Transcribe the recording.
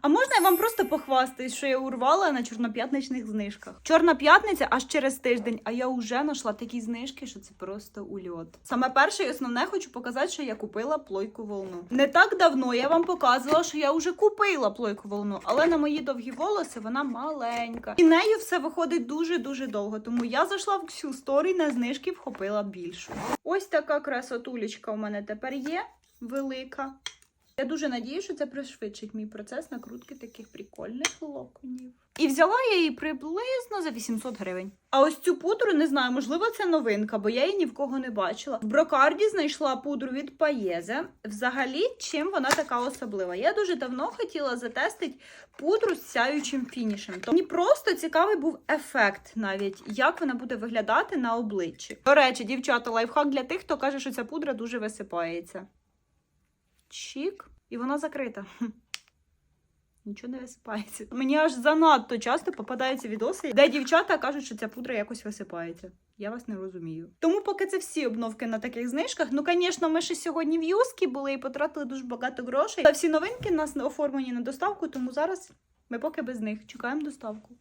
А можна я вам просто похвастаюсь, що я урвала на чорноп'ятничних знижках? Чорна п'ятниця аж через тиждень, а я вже знайшла такі знижки, що це просто ульот. Саме перше і основне хочу показати, що я купила плойку волну. Не так давно я вам показувала, що я вже купила плойку волну, але на мої довгі волоси вона маленька. І нею все виходить дуже дуже довго. Тому я зайшла в всю сторі на знижки, вхопила більшу. Ось така красотулечка у мене тепер є велика. Я дуже надію, що це пришвидшить мій процес накрутки таких прикольних локонів. І взяла я її приблизно за 800 гривень. А ось цю пудру не знаю, можливо, це новинка, бо я її ні в кого не бачила. В брокарді знайшла пудру від Паєзе. Взагалі, чим вона така особлива? Я дуже давно хотіла затестити пудру з сяючим фінішем. То мені просто цікавий був ефект, навіть як вона буде виглядати на обличчі. До речі, дівчата, лайфхак для тих, хто каже, що ця пудра дуже висипається. Чік, і вона закрита. Нічого не висипається. Мені аж занадто часто попадаються відоси, де дівчата кажуть, що ця пудра якось висипається. Я вас не розумію. Тому поки це всі обновки на таких знижках. Ну, звісно, ми ще сьогодні в юскі були і потратили дуже багато грошей. Та всі новинки у нас оформлені на доставку, тому зараз ми поки без них чекаємо доставку.